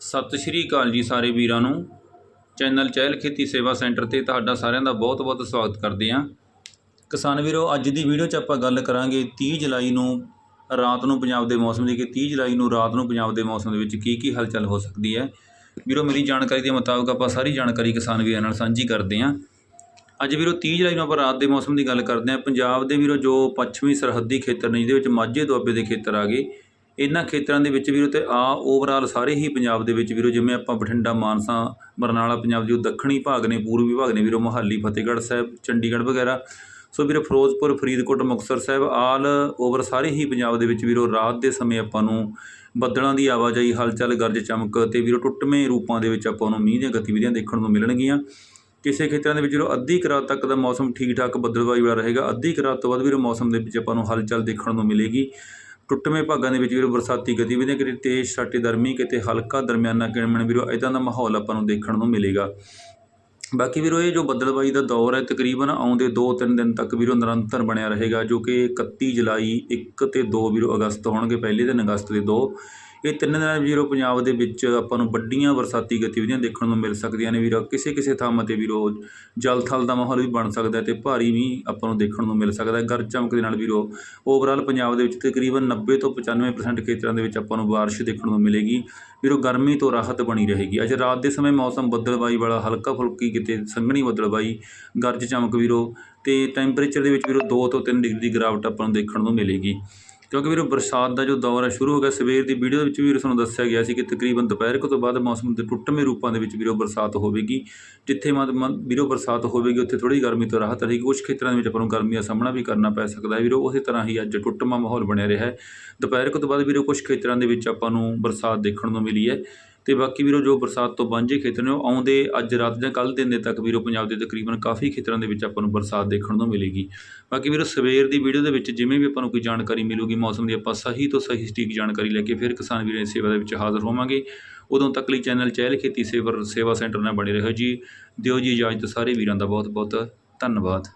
ਸਤਿ ਸ਼੍ਰੀ ਅਕਾਲ ਜੀ ਸਾਰੇ ਵੀਰਾਂ ਨੂੰ। ਚੈਨਲ ਚਹਿਲ ਖੇਤੀ ਸੇਵਾ ਸੈਂਟਰ ਤੇ ਤੁਹਾਡਾ ਸਾਰਿਆਂ ਦਾ ਬਹੁਤ-ਬਹੁਤ ਸਵਾਗਤ ਕਰਦੇ ਹਾਂ। ਕਿਸਾਨ ਵੀਰੋ, ਅੱਜ ਦੀ ਵੀਡੀਓ 'ਚ ਆਪਾਂ ਗੱਲ ਕਰਾਂਗੇ 30 ਜੁਲਾਈ ਨੂੰ ਰਾਤ ਨੂੰ ਪੰਜਾਬ ਦੇ ਮੌਸਮ ਦੀ, ਕਿ 30 ਜੁਲਾਈ ਨੂੰ ਰਾਤ ਨੂੰ ਪੰਜਾਬ ਦੇ ਮੌਸਮ ਦੇ ਵਿੱਚ ਕੀ ਕੀ ਹਲਚਲ ਹੋ ਸਕਦੀ ਹੈ। ਵੀਰੋ, ਮੇਰੀ ਜਾਣਕਾਰੀ ਦੇ ਮੁਤਾਬਕ ਆਪਾਂ ਸਾਰੀ ਜਾਣਕਾਰੀ ਕਿਸਾਨ ਵੀਰਾਂ ਨਾਲ ਸਾਂਝੀ ਕਰਦੇ ਹਾਂ। ਅੱਜ ਵੀਰੋ 30 ਜੁਲਾਈ ਨੂੰ ਆਪਾਂ ਰਾਤ ਦੇ ਮੌਸਮ ਦੀ ਗੱਲ ਕਰਦੇ ਹਾਂ। ਪੰਜਾਬ ਦੇ ਵੀਰੋ, ਜੋ ਪੱਛਮੀ ਸਰਹੱਦੀ ਖੇਤਰ ਨੇ, ਜਿਹਦੇ ਵਿੱਚ ਮਾਝੇ ਦੁਆਬੇ ਦੇ ਖੇਤਰ ਆ ਗਏ ਇਹਨਾਂ ਖੇਤਰਾਂ ਦੇ ਵਿੱਚ ਵੀਰੋ ਤੇ ਆ ਓਵਰਆਲ ਸਾਰੇ ਹੀ ਪੰਜਾਬ ਦੇ ਵਿੱਚ ਵੀਰੋ, ਜਿਵੇਂ ਆਪਾਂ ਬਠਿੰਡਾ, ਮਾਨਸਾ, ਬਰਨਾਲਾ, ਪੰਜਾਬ ਜੋ ਦੱਖਣੀ ਭਾਗ ਨੇ ਪੂਰਬੀ ਭਾਗ ਨੇ ਵੀਰੋ, ਮੋਹਾਲੀ, ਫਤਿਹਗੜ੍ਹ ਸਾਹਿਬ, ਚੰਡੀਗੜ੍ਹ ਵਗੈਰਾ। ਸੋ ਵੀਰੋ, ਫਿਰੋਜ਼ਪੁਰ, ਫਰੀਦਕੋਟ, ਮੁਕਤਸਰ ਸਾਹਿਬ, ਆਲ ਓਵਰ ਸਾਰੇ ਹੀ ਪੰਜਾਬ ਦੇ ਵਿੱਚ ਵੀਰੋ, ਰਾਤ ਦੇ ਸਮੇਂ ਆਪਾਂ ਨੂੰ ਬੱਦਲਾਂ ਦੀ ਆਵਾਜਾਈ ਹਲਚਲ, ਗਰਜ ਚਮਕ ਤੇ ਵੀਰੋ, ਟੁੱਟਵੇਂ ਰੂਪਾਂ ਦੇ ਵਿੱਚ ਆਪਾਂ ਨੂੰ ਮੀਂਹ ਦੀਆਂ ਗਤੀਵਿਧੀਆਂ ਦੇਖਣ ਨੂੰ ਮਿਲਣਗੀਆਂ। ਕਿਸੇ ਖੇਤਰਾਂ ਦੇ ਵਿੱਚ ਵੀਰੋ, ਅੱਧੀ ਕੁ ਰਾਤ ਤੱਕ ਦਾ ਮੌਸਮ ਠੀਕ ਠਾਕ ਬੱਦਲਵਾਈ ਵਾਲਾ ਰਹੇਗਾ। ਅੱਧੀ ਕੁ ਰਾਤ ਤੋਂ ਬਾਅਦ ਵੀਰੋ, ਮੌਸਮ ਦੇ ਵਿੱਚ ਆਪਾਂ ਨੂੰ ਹਲਚਲ ਦੇਖਣ ਨੂੰ ਮਿਲੇਗੀ। ਟੁੱਟਵੇਂ ਭਾਗਾਂ ਦੇ ਵਿੱਚ ਵੀਰੋ ਬਰਸਾਤੀ ਗਤੀਵਿਧੀਆਂ ਕਿਤੇ ਤੇਜ਼ ਛਾਟੀ ਦਰਮੀ ਕਿਤੇ ਹਲਕਾ ਦਰਮਿਆਨਾ ਕਿਣਮਣ ਵੀਰੋ ਇਦਾਂ ਦਾ ਮਾਹੌਲ ਆਪਾਂ ਨੂੰ ਦੇਖਣ ਨੂੰ ਮਿਲੇਗਾ। ਬਾਕੀ ਵੀਰੋ, ਇਹ ਜੋ ਬੱਦਲਬਾਈ ਦਾ ਦੌਰ ਹੈ, ਤਕਰੀਬਨ ਆਉਂਦੇ 2-3 ਦਿਨ ਤੱਕ ਵੀਰੋ ਨਿਰੰਤਰ ਬਣਿਆ ਰਹੇਗਾ, ਜੋ ਕਿ 31 ਜੁਲਾਈ 1 ਤੇ 2 ਵੀਰੋ ਅਗਸਤ ਹੋਣਗੇ, ਪਹਿਲੇ ਦਿਨ ਅਗਸਤ ਦੇ 2 ਇਹ ਤਿੰਨ ਦਿਨਾਂ ਵੀਰੋ ਪੰਜਾਬ ਦੇ ਵਿੱਚ ਆਪਾਂ ਨੂੰ ਵੱਡੀਆਂ ਬਰਸਾਤੀ ਗਤੀਵਿਧੀਆਂ ਦੇਖਣ ਨੂੰ ਮਿਲ ਸਕਦੀਆਂ ਨੇ ਵੀਰੋ। ਕਿਸੇ ਕਿਸੇ ਥਾਵਾਂ ਤੇ ਵੀਰੋ ਜਲ ਥਲ ਦਾ ਮਾਹੌਲ ਵੀ ਬਣ ਸਕਦਾ ਹੈ ਤੇ ਭਾਰੀ ਮੀਂਹ ਆਪਾਂ ਨੂੰ ਦੇਖਣ ਨੂੰ ਮਿਲ ਸਕਦਾ। ਗਰਜ ਚਮਕ ਦੇ ਨਾਲ ਵੀਰੋ ਓਵਰਆਲ ਪੰਜਾਬ ਦੇ ਵਿੱਚ ਤਕਰੀਬਨ 90 ਤੋਂ 95% ਖੇਤਰਾਂ ਦੇ ਵਿੱਚ ਆਪਾਂ ਨੂੰ ਬਾਰਿਸ਼ ਦੇਖਣ ਨੂੰ ਮਿਲੇਗੀ। ਵੀਰੋ, ਗਰਮੀ ਤੋਂ ਰਾਹਤ ਬਣੀ ਰਹੇਗੀ। ਅੱਜ ਰਾਤ ਦੇ ਸਮੇਂ ਮੌਸਮ ਬੱਦਲਬਾਈ ਵਾਲਾ ਹਲਕਾ ਫੁਲਕੀ ਕਿਤੇ ਸੰਘਣੀ ਬੱਦਲਬਾਈ, ਗਰਜ ਚਮਕ ਵੀਰੋ ਤੇ ਟੈਂਪਰੇਚਰ ਦੇ ਵਿੱਚ ਵੀਰੋ 2 ਤੋਂ 3 ਡਿਗਰੀ ਦੀ ਗਿਰਾਵਟ ਆਪਾਂ ਨੂੰ ਦੇਖਣ ਨੂੰ ਮਿਲੇਗੀ। ਕਿਉਂਕਿ ਵੀਰੋ ਬਰਸਾਤ ਦਾ ਜੋ ਦੌਰ ਹੈ ਸ਼ੁਰੂ ਹੋ ਗਿਆ, ਸਵੇਰ ਦੀ ਵੀਡੀਓ ਦੇ ਵਿੱਚ ਵੀ ਤੁਹਾਨੂੰ ਦੱਸਿਆ ਗਿਆ ਸੀ ਕਿ ਤਕਰੀਬਨ ਦੁਪਹਿਰ ਕੁ ਤੋਂ ਬਾਅਦ ਮੌਸਮ ਦੇ ਟੁੱਟਵੇਂ ਰੂਪਾਂ ਦੇ ਵਿੱਚ ਵੀਰੋ ਬਰਸਾਤ ਹੋਵੇਗੀ। ਜਿੱਥੇ ਮਤ ਵੀਰੋ ਬਰਸਾਤ ਹੋਵੇਗੀ, ਉੱਥੇ ਥੋੜੀ ਗਰਮੀ ਤੋਂ ਰਾਹਤ ਰਹੇਗੀ। ਕੁਝ ਖੇਤਰਾਂ ਦੇ ਵਿੱਚ ਆਪਾਂ ਨੂੰ ਗਰਮੀ ਦਾ ਸਾਹਮਣਾ ਵੀ ਕਰਨਾ ਪੈ ਸਕਦਾ ਹੈ ਵੀਰੋ। ਉਸੇ ਤਰ੍ਹਾਂ ਹੀ ਅੱਜ ਟੁੱਟਵਾਂ ਮਾਹੌਲ ਬਣਿਆ ਰਿਹਾ ਹੈ। ਦੁਪਹਿਰ ਕੁ ਤੋਂ ਬਾਅਦ ਵੀਰੋ ਕੁਝ ਖੇਤਰਾਂ ਦੇ ਵਿੱਚ ਆਪਾਂ ਨੂੰ ਬਰਸਾਤ ਦੇਖਣ ਨੂੰ ਮਿਲੀ ਹੈ। ਅਤੇ ਬਾਕੀ ਵੀਰੋ ਜੋ ਬਰਸਾਤ ਤੋਂ ਵਾਂਝੇ ਖੇਤਰ ਨੇ ਉਹ ਆਉਂਦੇ ਅੱਜ ਰਾਤ ਜਾਂ ਕੱਲ੍ਹ ਦਿਨ ਦੇ ਤੱਕ ਵੀਰੋ ਪੰਜਾਬ ਦੇ ਤਕਰੀਬਨ ਕਾਫੀ ਖੇਤਰਾਂ ਦੇ ਵਿੱਚ ਆਪਾਂ ਨੂੰ ਬਰਸਾਤ ਦੇਖਣ ਨੂੰ ਮਿਲੇਗੀ। ਬਾਕੀ ਵੀਰੋ ਸਵੇਰ ਦੀ ਵੀਡੀਓ ਦੇ ਵਿੱਚ ਜਿਵੇਂ ਵੀ ਆਪਾਂ ਨੂੰ ਕੋਈ ਜਾਣਕਾਰੀ ਮਿਲੂਗੀ, ਮੌਸਮ ਦੀ ਆਪਾਂ ਸਹੀ ਤੋਂ ਸਹੀ ਸਟੀਕ ਜਾਣਕਾਰੀ ਲੈ ਕੇ ਫਿਰ ਕਿਸਾਨ ਵੀਰਾਂ ਦੀ ਸੇਵਾ ਦੇ ਵਿੱਚ ਹਾਜ਼ਰ ਹੋਵਾਂਗੇ। ਉਦੋਂ ਤੱਕ ਲਈ ਚੈਨਲ ਚਹਿਲ ਖੇਤੀ ਸੇਵਰ ਸੇਵਾ ਸੈਂਟਰ ਨਾਲ ਬਣੇ ਰਹੋ ਜੀ। ਦਿਓ ਜੀ ਇਜਾਜ਼ਤ ਸਾਰੇ ਵੀਰਾਂ ਦਾ ਬਹੁਤ ਬਹੁਤ ਧੰਨਵਾਦ।